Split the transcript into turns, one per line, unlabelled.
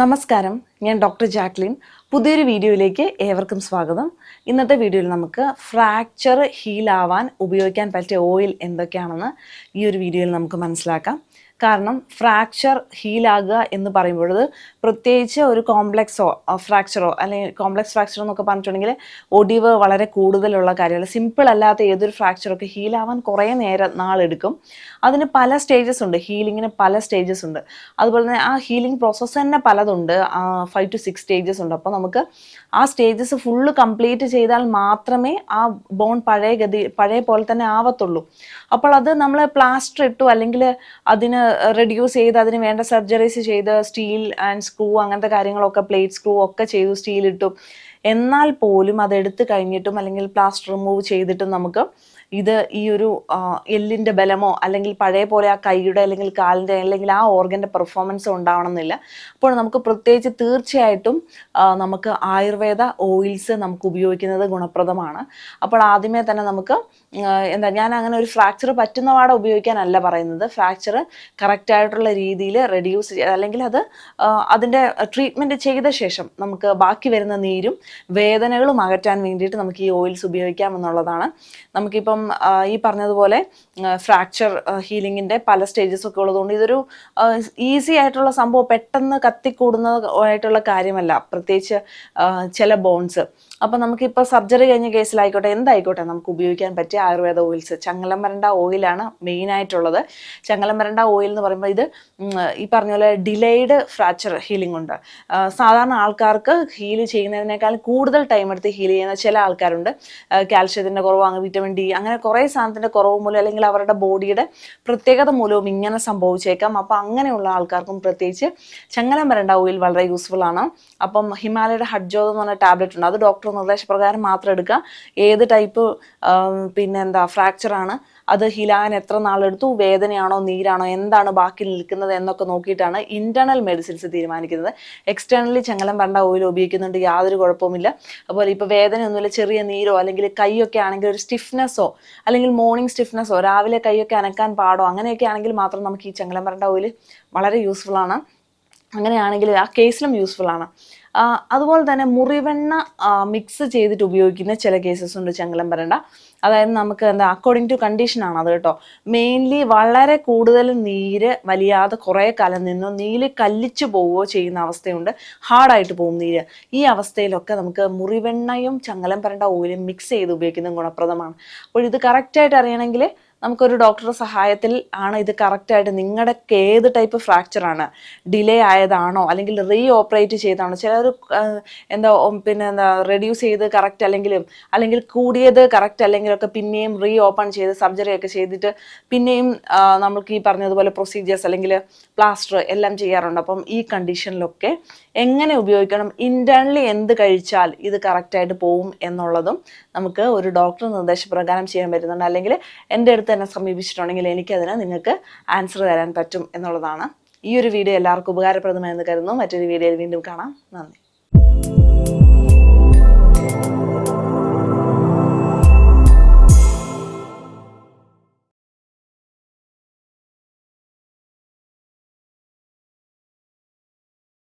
നമസ്കാരം. ഞാൻ doctor Jacqueline. പുതിയൊരു വീഡിയോയിലേക്ക് ഏവർക്കും സ്വാഗതം. ഇന്നത്തെ വീഡിയോയിൽ നമുക്ക് ഫ്രാക്ചർ ഹീലാവാൻ ഉപയോഗിക്കാൻ പറ്റിയ ഓയിൽ എന്തൊക്കെയാണെന്ന് ഈ ഒരു വീഡിയോയിൽ നമുക്ക് മനസ്സിലാക്കാം. കാരണം ഫ്രാക്ചർ ഹീലാകുക എന്ന് പറയുമ്പോൾ പ്രത്യേകിച്ച് ഒരു കോംപ്ലക്സോ ഫ്രാക്ചറോ അല്ലെങ്കിൽ കോംപ്ലക്സ് ഫ്രാക്ചർ എന്നൊക്കെ പറഞ്ഞിട്ടുണ്ടെങ്കിൽ ഒടിവ് വളരെ കൂടുതലുള്ള കാര്യമല്ല സിമ്പിൾ അല്ലാത്ത ഏതൊരു ഫ്രാക്ചറൊക്കെ ഹീലാവാൻ കുറേ നേരം നാളെടുക്കും അതിന് പല സ്റ്റേജസ് ഉണ്ട്. ഹീലിങ്ങിന് പല സ്റ്റേജസ് ഉണ്ട്. അതുപോലെ തന്നെ ആ ഹീലിംഗ് പ്രോസസ്സ് തന്നെ പലതുണ്ട്. ഫൈവ് ടു സിക്സ് സ്റ്റേജസ് ഉണ്ട്. അപ്പോൾ നമുക്ക് ആ സ്റ്റേജസ് ഫുള്ള് കംപ്ലീറ്റ് ചെയ്താൽ മാത്രമേ ആ ബോൺ പഴയ ഗതി പഴയ പോലെ തന്നെ ആവത്തുള്ളൂ. അപ്പോൾ അത് നമ്മൾ പ്ലാസ്റ്റർ ഇട്ടു അല്ലെങ്കിൽ അതിന് റെഡ്യൂസ് ചെയ്ത് അതിന് വേണ്ട സർജറീസ് ചെയ്ത് സ്റ്റീൽ ആൻഡ് സ്ക്രൂ അങ്ങനത്തെ കാര്യങ്ങളൊക്കെ പ്ലേറ്റ് സ്ക്രൂ ഒക്കെ ചെയ്തു സ്റ്റീൽ ഇട്ടു. എന്നാൽ പോലും അതെടുത്ത് കഴിഞ്ഞിട്ടും അല്ലെങ്കിൽ പ്ലാസ്റ്റർ റിമൂവ് ചെയ്തിട്ടും നമുക്ക് ഇത് ഈ ഒരു എല്ലിന്റെ ബലമോ അല്ലെങ്കിൽ പഴയ പോലെ ആ കൈയുടെ അല്ലെങ്കിൽ കാലിന്റെ അല്ലെങ്കിൽ ആ ഓർഗന്റെ പെർഫോമൻസോ ഉണ്ടാവണമെന്നില്ല. അപ്പോൾ നമുക്ക് പ്രത്യേകിച്ച് തീർച്ചയായിട്ടും നമുക്ക് ആയുർവേദ ഓയിൽസ് നമുക്ക് ഉപയോഗിക്കുന്നത് ഗുണപ്രദമാണ്. അപ്പോൾ ആദ്യമേ തന്നെ നമുക്ക് എന്താ ഞാൻ അങ്ങനെ ഒരു ഫ്രാക്ചർ പറ്റുന്ന പാടെ ഉപയോഗിക്കാനല്ല പറയുന്നത്. ഫ്രാക്ചർ കറക്റ്റ് ആയിട്ടുള്ള രീതിയിൽ റെഡ്യൂസ് അല്ലെങ്കിൽ അത് അതിന്റെ ട്രീറ്റ്മെന്റ് ചെയ്ത ശേഷം നമുക്ക് ബാക്കി വരുന്ന നീരും വേദനകളും അകറ്റാൻ വേണ്ടിയിട്ട് നമുക്ക് ഈ ഓയിൽസ് ഉപയോഗിക്കാം എന്നുള്ളതാണ്. നമുക്കിപ്പം ആ, ഈ പറഞ്ഞതുപോലെ ഫ്രാക്ചർ ഹീലിങ്ങിന്റെ പല സ്റ്റേജസ് ഒക്കെ ഉള്ളതുകൊണ്ട് ഇതൊരു ഈസി ആയിട്ടുള്ള സംഭവം പെട്ടെന്ന് കത്തിക്കൂടുന്നതായിട്ടുള്ള കാര്യമല്ല. പ്രത്യേകിച്ച് ചില ബോൺസ് അപ്പം നമുക്കിപ്പോൾ സർജറി കഴിഞ്ഞ കേസിലായിക്കോട്ടെ എന്തായിക്കോട്ടെ നമുക്ക് ഉപയോഗിക്കാൻ പറ്റിയ ആയുർവേദ ഓയിൽസ് ചങ്ങലം വരണ്ട ഓയിലാണ് മെയിൻ ആയിട്ടുള്ളത്. ചങ്ങലം വരണ്ട ഓയിൽ എന്ന് പറയുമ്പോൾ ഇത് ഈ പറഞ്ഞ പോലെ ഡിലേഡ് ഫ്രാക്ചർ ഹീലിംഗ് ഉണ്ട്. സാധാരണ ആൾക്കാർക്ക് ഹീൽ ചെയ്യുന്നതിനേക്കാൾ കൂടുതൽ ടൈം എടുത്ത് ഹീൽ ചെയ്യുന്ന ചില ആൾക്കാരുണ്ട്. കാൽഷ്യത്തിന്റെ കുറവ് വിറ്റമിൻ ഡി അങ്ങനെ കുറേ സാധനത്തിന്റെ കുറവ് മൂലം അല്ലെങ്കിൽ അവരുടെ ബോഡിയുടെ പ്രത്യേകത മൂലവും ഇങ്ങനെ സംഭവിച്ചേക്കാം. അപ്പോൾ അങ്ങനെയുള്ള ആൾക്കാർക്കും പ്രത്യേകിച്ച് ചങ്ങലം വരണ്ട ഓയിൽ വളരെ യൂസ്ഫുൾ ആണ്. അപ്പം ഹിമാലയയുടെ ഹഡ്ജോത് എന്ന് പറഞ്ഞ ടാബ്ലറ്റ് ഉണ്ട്. അത് ഡോക്ടർ നിർദ്ദേശപ്രകാരം മാത്രം എടുക്കുക ഏത് ടൈപ്പ് പിന്നെ എന്താ ഫ്രാക്ചർ ആണ് അത് ഹിലാൻ എത്ര നാളെടുത്തു വേദനയാണോ നീരാണോ എന്താണ് ബാക്കി നിൽക്കുന്നത് എന്നൊക്കെ നോക്കിയിട്ടാണ് ഇന്റേണൽ മെഡിസിൻസ് തീരുമാനിക്കുന്നത്. എക്സ്റ്റേണലി ചങ്ങലം വരണ്ട ഓയിൽ ഉപയോഗിക്കുന്നുണ്ട് യാതൊരു കുഴപ്പവുമില്ല. അതുപോലെ ഇപ്പോൾ വേദനയൊന്നുമില്ല ചെറിയ നീരോ അല്ലെങ്കിൽ കൈയൊക്കെ ആണെങ്കിൽ ഒരു സ്റ്റിഫ്നെസ്സോ അല്ലെങ്കിൽ മോർണിംഗ് സ്റ്റിഫ്നെസ്സോ രാവിലെ കൈയൊക്കെ അനക്കാൻ പാടോ അങ്ങനെയൊക്കെ ആണെങ്കിൽ മാത്രം നമുക്ക് ഈ വരണ്ട ഓയിൽ വളരെ യൂസ്ഫുൾ ആണ്. അങ്ങനെയാണെങ്കിൽ ആ കേസിലും യൂസ്ഫുൾ ആണ്. അതുപോലെ തന്നെ മുറിവെണ്ണ മിക്സ് ചെയ്തിട്ട് ഉപയോഗിക്കുന്ന ചില കേസസ് ഉണ്ട് ചെങ്കലം വരണ്ട. അതായത് നമുക്ക് എന്താ അക്കോർഡിംഗ് ടു കണ്ടീഷൻ ആണ് അത് കേട്ടോ. മെയിൻലി വളരെ കൂടുതൽ നീര് വലിയാതെ കുറേ കാലം നിന്നോ നീര് കല്ലിച്ചു പോവുകയോ ചെയ്യുന്ന അവസ്ഥയുണ്ട്. ഹാർഡായിട്ട് പോകും നീര്. ഈ അവസ്ഥയിലൊക്കെ നമുക്ക് മുറിവെണ്ണയും ചങ്ങലം പരണ്ട ഓയിലും മിക്സ് ചെയ്ത് ഉപയോഗിക്കുന്നത് ഗുണപ്രദമാണ്. അപ്പോൾ ഇത് കറക്റ്റായിട്ട് അറിയണമെങ്കിൽ നമുക്കൊരു ഡോക്ടറുടെ സഹായത്തിൽ ആണ് ഇത് കറക്റ്റായിട്ട് നിങ്ങളുടെ ഏത് ടൈപ്പ് ഫ്രാക്ചറാണ് ഡിലേ ആയതാണോ അല്ലെങ്കിൽ റീ ഓപ്പറേറ്റ് ചെയ്താണോ ചിലർ എന്താ പിന്നെ എന്താ റെഡ്യൂസ് ചെയ്ത് കറക്റ്റ് അല്ലെങ്കിലും അല്ലെങ്കിൽ കൂടിയത് കറക്റ്റ് അല്ലെങ്കിലൊക്കെ പിന്നെയും റീ ഓപ്പൺ ചെയ്ത് സർജറി ഒക്കെ ചെയ്തിട്ട് പിന്നെയും നമ്മൾക്ക് ഈ പറഞ്ഞതുപോലെ പ്രൊസീജിയേഴ്സ് അല്ലെങ്കിൽ പ്ലാസ്റ്റർ എല്ലാം ചെയ്യാറുണ്ട്. അപ്പം ഈ കണ്ടീഷനിലൊക്കെ എങ്ങനെ ഉപയോഗിക്കണം? ഇന്റേണലി എന്ത് കഴിച്ചാൽ ഇത് കറക്റ്റായിട്ട് പോവും എന്നുള്ളതും നമുക്ക് ഒരു ഡോക്ടർ നിർദ്ദേശപ്രകാരം ചെയ്യാൻ പറ്റുന്നുണ്ട്. അല്ലെങ്കിൽ എന്റെ അടുത്ത് തന്നെ സമീപിച്ചിട്ടുണ്ടെങ്കിൽ എനിക്കതിന് നിങ്ങൾക്ക് ആൻസർ തരാൻ പറ്റും എന്നുള്ളതാണ്. ഈ ഒരു വീഡിയോ എല്ലാവർക്കും ഉപകാരപ്രദമായെന്ന് കരുതുന്നു. മറ്റൊരു വീഡിയോയിൽ വീണ്ടും കാണാം. നന്ദി.